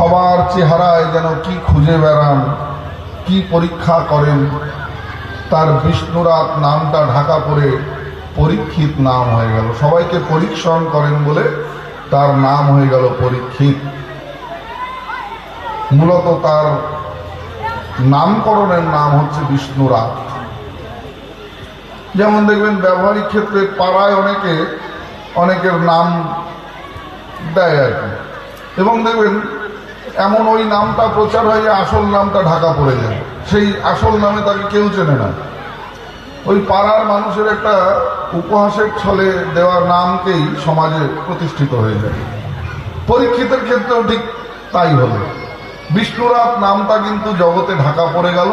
সবার চেহারায় যেন কি খুঁজে বেড়ান, কি পরীক্ষা করেন, তার বিষ্ণুরাত নামটা ঢাকা পড়ে পরীক্ষিত নাম হয়ে গেল। সবাইকে পরীক্ষণ করেন বলে তার নাম হয়ে গেল পরীক্ষিত। মূলত তার নামকরণের নাম হচ্ছে বিষ্ণুরাত। যেমন দেখবেন, ব্যবহারিক ক্ষেত্রে পাড়ায় অনেকে, অনেকের নাম দেয় আর কি। এবং দেখবেন এমন ওই নামটা প্রচার হয় আসল নামটা ঢাকা পড়ে যায়। সেই আসল নামে তাকে কেউ চেনে না। ওই পাড়ার মানুষের একটা উপহাসের ছলে দেওয়ার নামকেই সমাজে প্রতিষ্ঠিত হয়ে যায়। পরীক্ষিতের ক্ষেত্রেও ঠিক তাই হলো। বিষ্ণুরাত নামটা কিন্তু জগতে ঢাকা পড়ে গেল।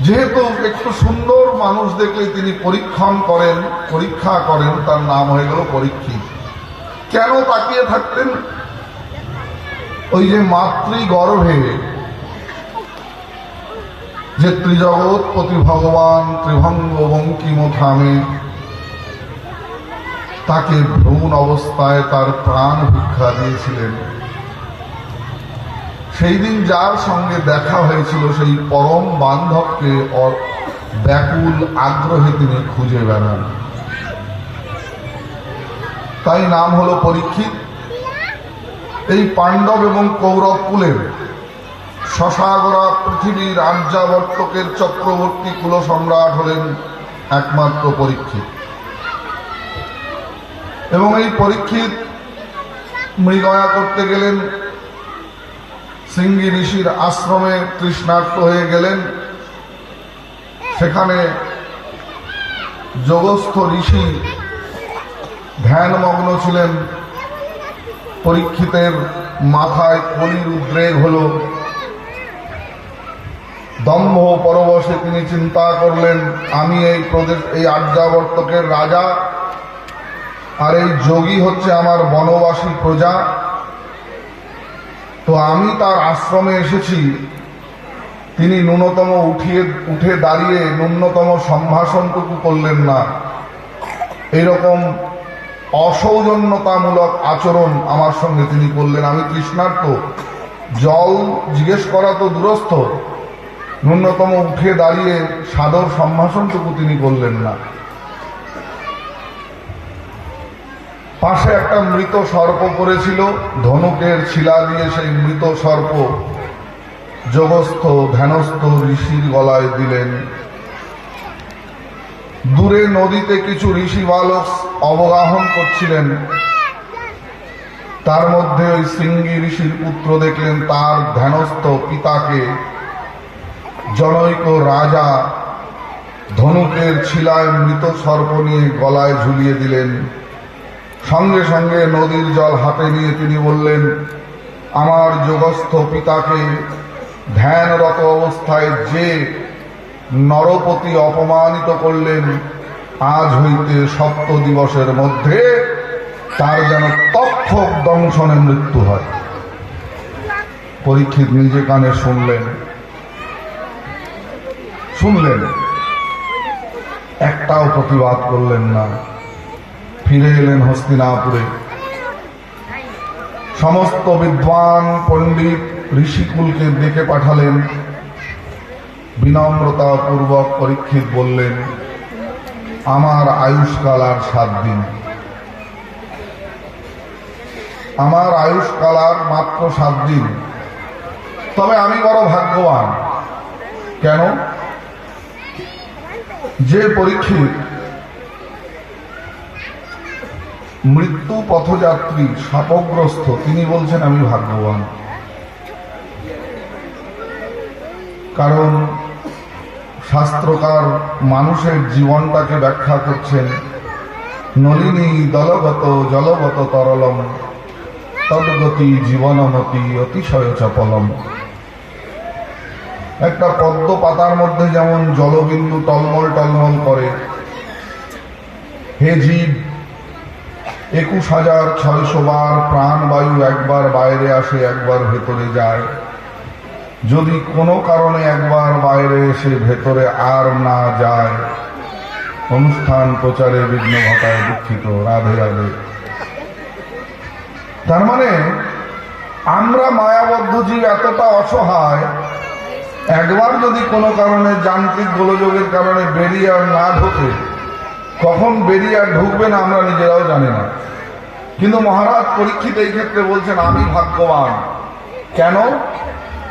যেহেতু একটু সুন্দর মানুষ দেখলে তিনি পরীক্ষণ করেন, পরীক্ষা করেন, তার নাম হয়ে গেল পরীক্ষিত। কেন তাকিয়ে থাকতেন? ওই যে মাতৃ গর্ভে যে ত্রিজগৎপতি ভগবান ত্রিভঙ্গ বঙ্কিম থামে তাকে ভ্রমণ অবস্থায় তার প্রাণ ভিক্ষা দিয়েছিলেন। সেই দিন যার সঙ্গে দেখা হয়েছিল সেই পরম বান্ধবকে ব্যাকুল আগ্রহে তিনি খুঁজে বেড়ান। তাই নাম হলো পরীক্ষিত এই পাণ্ডব এবং কৌরব কুলের শশাগরা পৃথিবীর আর্যাবর্তকের চক্রবর্তী কুল সম্রাট হলেন একমাত্র পরীক্ষিত। এবং এই পরীক্ষিত মৃগয়া করতে গেলেন, সিঙ্গি ঋষির আশ্রমে তৃষ্ণার্ত হয়ে গেলেন। সেখানে যোগস্থ ঋষি ধ্যানমগ্ন ছিলেন পরীক্ষিতের মাথায় কলির উদ্রেক হল। দম্ভ পরবশে তিনি চিন্তা করলেন, আমি এই প্রদেশ, এই আর্যাবর্তকের রাজা, আর এই যোগী হচ্ছে আমার বনবাসী প্রজা। তো আমি তার আশ্রমে এসেছি। তিনি ন্যূনতম উঠিয়ে, উঠে দাঁড়িয়ে ন্যূনতম সম্ভাষণটুকু করলেন না। এইরকম অসৌজন্যতামূলক আচরণ আমার সঙ্গে তিনি করলেন। আমি তৃষ্ণার্ত। জল জিজ্ঞেস করা তো দূরস্থ। ন্যূনতম উঠে দাঁড়িয়ে সাদর সম্ভাষণটুকু তিনি করলেন না। পাশে একটা মৃত সর্প পড়েছিল। ধনুকের শিলা দিয়ে সেই মৃত সর্প যোগস্থ, ধ্যানস্থ ঋষির গলায় দিলেন। দূরে নদীতে কিছু ঋষি বালক অবগাহন করছিলেন। তার মধ্যে ওই সিঙ্গি ঋষির পুত্র দেখলেন, তার ধ্যানস্থ পিতাকে। জনৈক রাজা ধনুকের ছিলায় মৃত সর্প নিয়ে গলায় ঝুলিয়ে দিলেন। সঙ্গে সঙ্গে নদীর জল হাতে নিয়ে তিনি বললেন, আমার যোগস্থ পিতাকে ধ্যানরত অবস্থায় যে নরপতি অপমানিত করলেন। আজ হইতে সপ্ত দিবসের মধ্যে তার যেন তক্ষক দংশনে মৃত্যু হয়। পরীক্ষিত নিজে কানে শুনলেন। শুনলেন, একটাও প্রতিবাদ করলেন না। ফিরে এলেন হস্তিনাপুরে। সমস্ত বিদ্বান পণ্ডিত ঋষিকুলকে ডেকে পাঠালেন। বিনম্রতা পূর্বক পরীক্ষিত বললেন, আমার আয়ুষ্কাল আর সাত দিন। আমার আয়ুষ্কাল আর মাত্র সাত দিন। তবে আমি বড় ভাগ্যবান। কেন? যে পরীক্ষিত মৃত্যু পথযাত্রী শাপগ্রস্ত তিনি বলছেন, আমি ভাগ্যবান। কারণ শাস্ত্রকার মানুষের জীবনটাকে ব্যাখ্যা করছেন, নলিনী দলগত জলগত তরলম, তদ্গতি জীবনমতি অতিশয় চপলম। একটা পদ্ম পাতার মধ্যে যেমন জলবিন্দু টলমল টলমল করে, হে জীব, একুশ হাজার ছয়শো বার প্রাণবায়ু একবার বাইরে আসে, একবার ভেতরে যায়। যদি কোনো কারণে একবার বাইরে এসে ভেতরে আর না যায়, অনুষ্ঠান প্রচারে বিঘ্ন ঘটায় দুঃখিত, রাধে রাধে। তার মানে আমরা মায়াবদ্ধ জীব এতটা অসহায়, একবার যদি কোনো কারণে যান্ত্রিক গোলযোগের কারণে বেরিয়ে আর না ঢোকে, কখন বেরিয়ে আর ঢুকবে না আমরা নিজেরাও জানি না। কিন্তু মহারাজ পরীক্ষিত এই ক্ষেত্রে বলছেন, আমি ভাগ্যবান। কেন?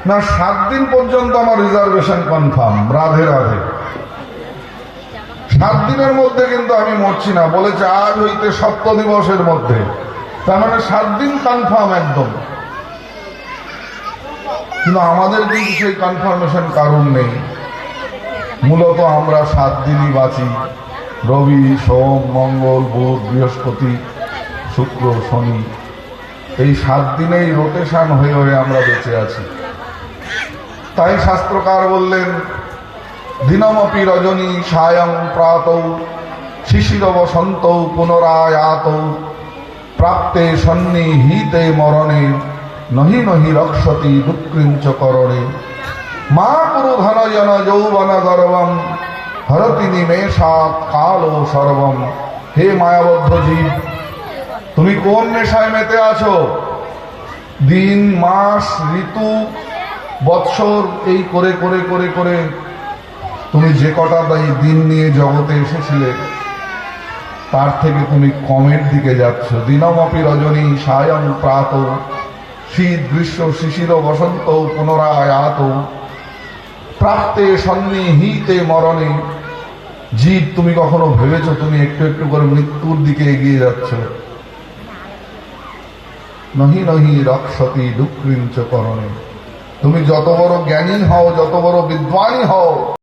না, সাত দিন পর্যন্ত আমার রিজার্ভেশন কনফার্ম রাধে রাধে। সাত দিনের মধ্যে কিন্তু আমি মরছি না, বলেছে আজ হইতে সপ্ত দিবসের মধ্যে। তার মানে সাত দিন কনফার্ম একদম। কিন্তু আমাদের কিন্তু সেই কনফার্মেশন কারণ নেই। মূলত আমরা সাত দিনই বাঁচি। রবি, সোম, মঙ্গল, বুধ, বৃহস্পতি, শুক্র, শনি। এই সাত দিনেই রোটেশন হয়ে হয়ে আমরা বেঁচে আছি। তাই শাস্ত্রকার বললেন, দিনমপি রজনী সায়ং প্রাত শিশির বসন্ত পুনরায়াত। প্রাপ্তে সন্নিহিতে মরণে, নহি নহি রক্ষতি দুঃকৃঞ্চ করণে। মা কুরু ধনজন যৌবন গর্বম হরতি নিমেষাৎ কাল ও সর্বম। হে মায়াবদ্ধ জীব, তুমি কোন নেশায় মেতে আছো? দিন, মাস, ঋতু বৎসর এই করে করে করে করে তুমি যে কটা এই দিন নিয়ে জগতে এসেছিলে, তার থেকে তুমি কমের দিকে যাচ্ছ। দিনমপি রজনী সায়ং প্রাত, শীত, গ্রীষ্ম, শিশির, বসন্ত, পুনরায় আত প্রাপ্তে সন্নিহিতে মরণে, জীব তুমি কখনো ভেবেছো তুমি একটু একটু করে মৃত্যুর দিকে এগিয়ে যাচ্ছ? নহি নহি, রক্ষতি দুঃকৃঞ্চ করণে। তুমি যত বড় জ্ঞানী হও যত বড় বিদ্বানী হও